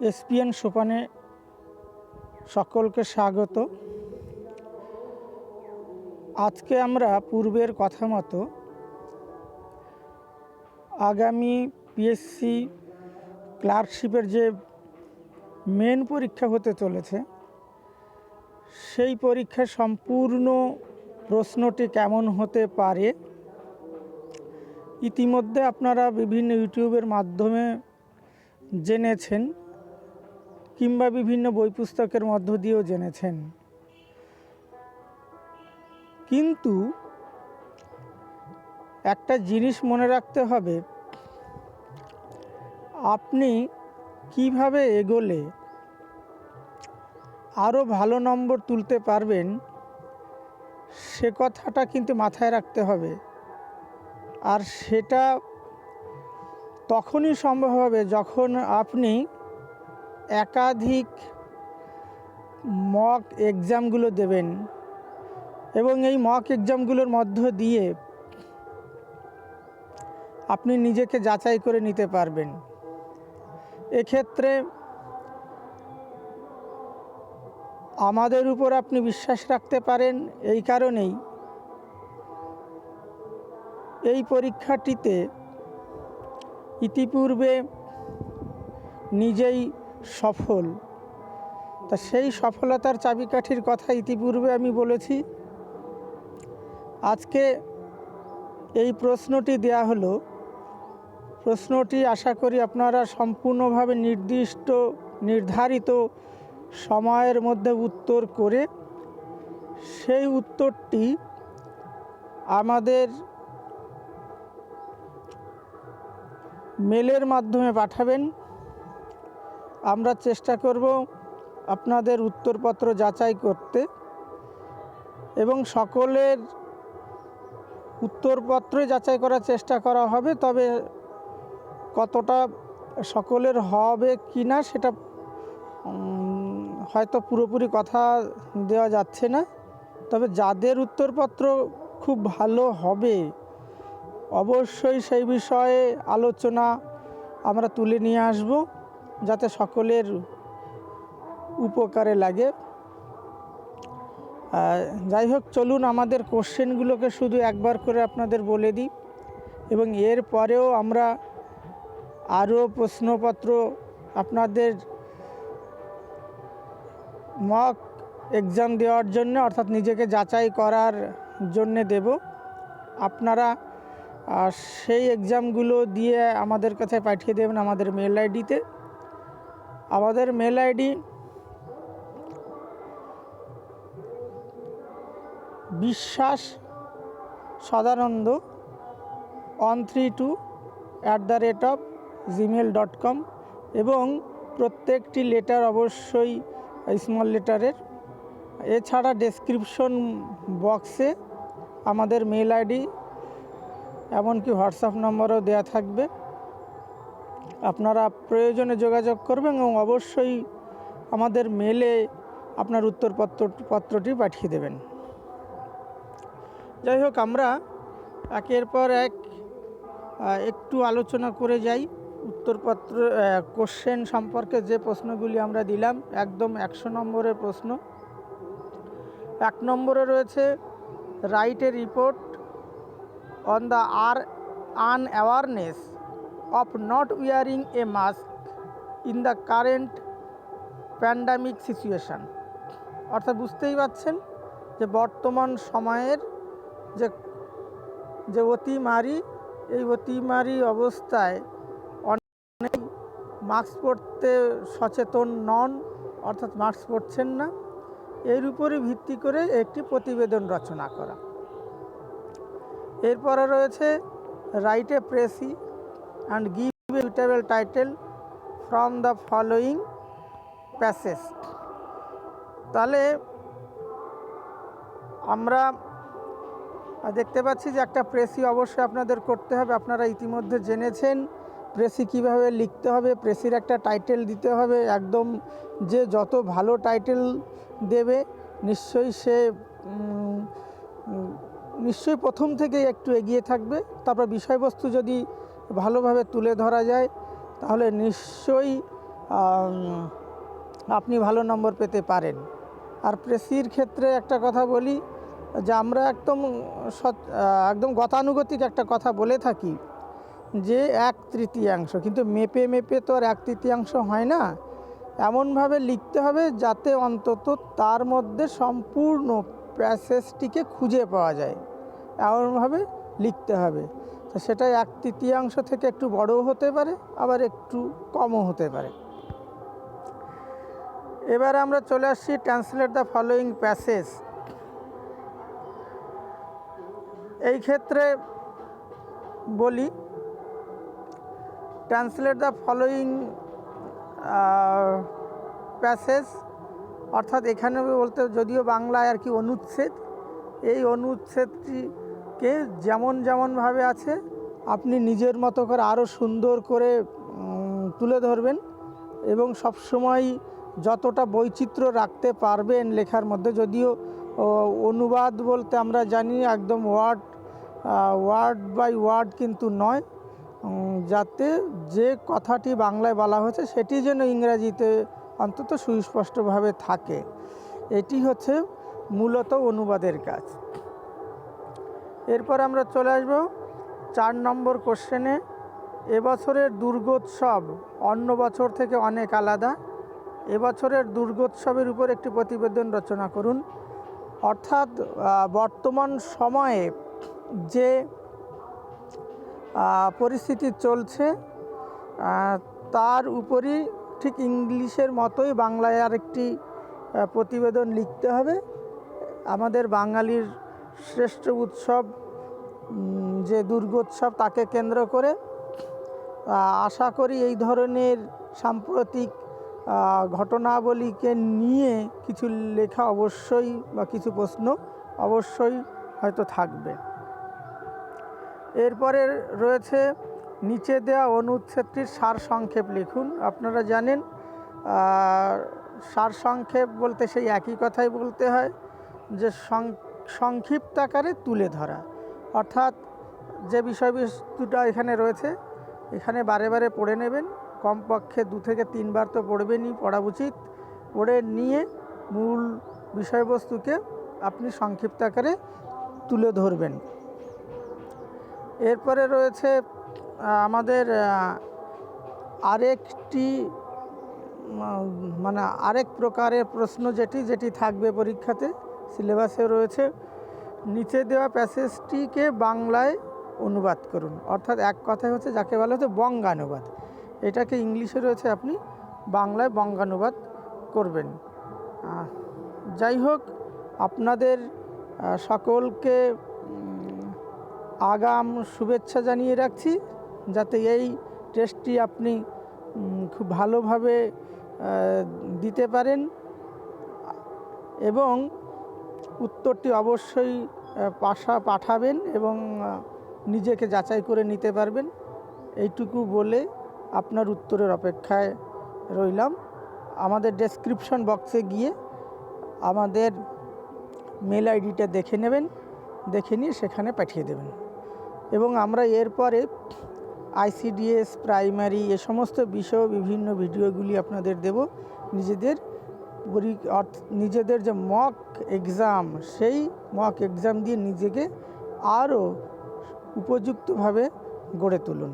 SPN সোপানে সকলকে স্বাগত। আজকে আমরা পূর্বের কথা মতো আগামী পিএসসি ক্লার্কশিপের যে মেন পরীক্ষা হতে চলেছে, সেই পরীক্ষার সম্পূর্ণ প্রশ্নটি কেমন হতে পারে, ইতিমধ্যে আপনারা বিভিন্ন ইউটিউবের মাধ্যমে জেনেছেন। কিংবা বিভিন্ন বই পুস্তকের মধ্য দিয়েও জেনেছেন। কিন্তু একটা জিনিস মনে রাখতে হবে, আপনি কীভাবে এগোলে আরও ভালো নম্বর তুলতে পারবেন, সে কথাটা কিন্তু মাথায় রাখতে হবে। আর সেটা তখনই সম্ভব হবে যখন আপনি একাধিক মক এক্সামগুলো দেবেন এবং এই মক এক্সামগুলোর মধ্য দিয়ে আপনি নিজেকে যাচাই করে নিতে পারবেন। এক্ষেত্রে আমাদের উপর আপনি বিশ্বাস রাখতে পারেন এই কারণেই এই পরীক্ষাটিতে ইতিপূর্বে নিজেই সফল। তা সেই সফলতার চাবিকাঠির কথা ইতিপূর্বে আমি বলেছি। আজকে এই প্রশ্নটি দেয়া হলো। প্রশ্নটি আশা করি আপনারা সম্পূর্ণভাবে নির্দিষ্ট, নির্ধারিত সময়ের মধ্যে উত্তর করে সেই উত্তরটি আমাদের মেলের মাধ্যমে পাঠাবেন। আমরা চেষ্টা করব আপনাদের উত্তরপত্র যাচাই করতে এবং সকলের উত্তরপত্র যাচাই করার চেষ্টা করা হবে, তবে কতটা সকলের হবে কি না সেটা হয়তো পুরোপুরি কথা দেওয়া যাচ্ছে না। তবে যাদের উত্তরপত্র খুব ভালো হবে, অবশ্যই সেই বিষয়ে আলোচনা আমরা তুলে নিয়ে আসব। যাতে সকলের উপকারে লাগে। যাই হোক, চলুন আমাদের কোশ্চেনগুলোকে শুধু একবার করে আপনাদের বলে দিই। এবং এর পরেও আমরা আরও প্রশ্নপত্র আপনাদের মক এক্সাম দেওয়ার জন্য, অর্থাৎ নিজেকে যাচাই করার জন্যে দেব। আপনারা সেই এক্সামগুলো দিয়ে আমাদের কাছে পাঠিয়ে দেবেন আমাদের মেল আইডিতে আমাদের mail ID Biswas Sadananda one three two at the rate of gmail dot com এবং প্রত্যেকটি লেটার অবশ্যই স্মল লেটারের এছাড়া ডেসক্রিপশন বক্সে আমাদের মেল আইডি এমনকি হোয়াটসঅ্যাপ নম্বরও দেওয়া থাকবে। আপনারা প্রয়োজনে যোগাযোগ করবেন এবং অবশ্যই আমাদের মেলে আপনার উত্তরপত্র, পত্রটি পাঠিয়ে দেবেন। যাই হোক, আমরা একের পর এক একটু আলোচনা করে যাই। উত্তরপত্র কোশ্চেন সম্পর্কে যে প্রশ্নগুলি আমরা দিলাম, একদম একশো নম্বরের প্রশ্ন। এক নম্বরে রয়েছে write a report on the R unawareness of not wearing a mask in the current pandemic situation অর্থাৎ বুঝতেই পারছেন যে বর্তমান সময়ের যে যে অতিমারি, এই অতিমারি অবস্থায় অনেক মাস্ক পরতে সচেতন নন, অর্থাৎ মাস্ক পরছেন না। এর উপরে ভিত্তি করে একটি প্রতিবেদন রচনা করা। এরপরে রয়েছে রাইটে precis and give a suitable title from the following passage তাহলে আমরা দেখতে পাচ্ছি যে একটা প্রেসি অবশ্যই আপনাদের করতে হবে। আপনারা ইতিমধ্যে জেনেছেন প্রেসি কীভাবে লিখতে হবে। প্রেসির একটা টাইটেল দিতে হবে। একদম যে যত ভালো টাইটেল দেবে, নিশ্চয়ই সে নিশ্চয়ই প্রথম থেকেই একটু এগিয়ে থাকবে। তারপর বিষয়বস্তু যদি ভালোভাবে তুলে ধরা যায়, তাহলে নিশ্চয়ই আপনি ভালো নম্বর পেতে পারেন। আর প্রেসির ক্ষেত্রে একটা কথা বলি, যে আমরা একদম সৎ- একদম গতানুগতিক একটা কথা বলে থাকি, যে এক তৃতীয়াংশ, কিন্তু মেপে মেপে তো আর এক তৃতীয়াংশ হয় না। এমনভাবে লিখতে হবে যাতে অন্তত তার মধ্যে সম্পূর্ণ প্যাসেজটিকে খুঁজে পাওয়া যায়। এমনভাবে লিখতে হবে। সেটা এক তৃতীয়াংশ থেকে একটু বড়ও হতে পারে, আবার একটু কমও হতে পারে। এবার আমরা চলে আসছি ট্রান্সলেট দ্য ফলোয়িং প্যাসেজ এই ক্ষেত্রে বলি ট্রান্সলেট দ্য ফলোয়িং প্যাসেজ অর্থাৎ এখানে বলতে যদিও বাংলায় আর কি অনুচ্ছেদ, এই অনুচ্ছেদটিকে যেমন যেমনভাবে আছে, আপনি নিজের মতো করে আরও সুন্দর করে তুলে ধরবেন এবং সবসময় যতটা বৈচিত্র্য রাখতে পারবেন লেখার মধ্যে, যদিও অনুবাদ বলতে আমরা জানি একদম ওয়ার্ড ওয়ার্ড বাই ওয়ার্ড কিন্তু নয় যাতে যে কথাটি বাংলায় বলা হয়েছে সেটি যেন ইংরাজিতে অন্তত সুস্পষ্টভাবে থাকে। এটি হচ্ছে মূলত অনুবাদের কাজ। এরপর আমরা চলে আসব চার নম্বর কোশ্চেনে। এবছরের দুর্গোৎসব অন্য বছর থেকে অনেক আলাদা। এবছরের দুর্গোৎসবের উপর একটি প্রতিবেদন রচনা করুন। অর্থাৎ বর্তমান সময়ে যে পরিস্থিতি চলছে তার উপরই ঠিক ইংলিশের মতোই বাংলায় আরেকটি প্রতিবেদন লিখতে হবে। আমাদের বাঙালির শ্রেষ্ঠ উৎসব যে দুর্গোৎসব তাকে কেন্দ্র করে আশা করি এই ধরনের সাম্প্রতিক ঘটনাবলীকে নিয়ে কিছু লেখা অবশ্যই বা কিছু প্রশ্ন অবশ্যই হয়তো থাকবে। এরপরে রয়েছে নিচে দেওয়া অনুচ্ছেদটির সার সংক্ষেপ লিখুন। আপনারা জানেন সার সংক্ষেপ বলতে সেই একই কথাই বলতে হয় যে সং- সংক্ষিপ্ত আকারে তুলে ধরা। অর্থাৎ যে বিষয়বস্তুটা এখানে রয়েছে, এখানে বারে বারে পড়ে নেবেন। কমপক্ষে দু থেকে তিনবার তো পড়বেনই, পড়া উচিত। পড়ে নিয়ে মূল বিষয়বস্তুকে আপনি সংক্ষিপ্ত আকারে তুলে ধরবেন। এরপরে রয়েছে আমাদের আরেকটি মানে আরেক প্রকারের প্রশ্ন যেটি যেটি থাকবে পরীক্ষাতে। সিলেবাসে রয়েছে। নিচে দেওয়া প্যাসেজটিকে বাংলায় অনুবাদ করুন। অর্থাৎ এক কথায় হচ্ছে যাকে বলা হচ্ছে বঙ্গানুবাদ। এটাকে ইংলিশে রয়েছে আপনি বাংলায় বঙ্গানুবাদ করবেন। যাই হোক, আপনাদের সকলকে আগাম শুভেচ্ছা জানিয়ে রাখছি। যাতে এই টেস্টটি আপনি খুব ভালোভাবে দিতে পারেন। এবং উত্তরটি অবশ্যই পাশা, পাঠাবেন এবং নিজেকে যাচাই করে নিতে পারবেন। এইটুকু বলে আপনার উত্তরের অপেক্ষায় রইলাম। আমাদের ডেসক্রিপশন বক্সে গিয়ে আমাদের মেল আইডিটা দেখে নেবেন, দেখে নিয়ে সেখানে পাঠিয়ে দেবেন। এবং আমরা এরপরে আইসিডিএস প্রাইমারি এ সমস্ত বিষয় বিভিন্ন ভিডিওগুলি আপনাদের দেব, নিজেদের পরি- নিজেদের যে মক এক্সাম সেই মক এক্সাম দিয়ে নিজেকে আরও উপযুক্তভাবে গড়ে তুলুন।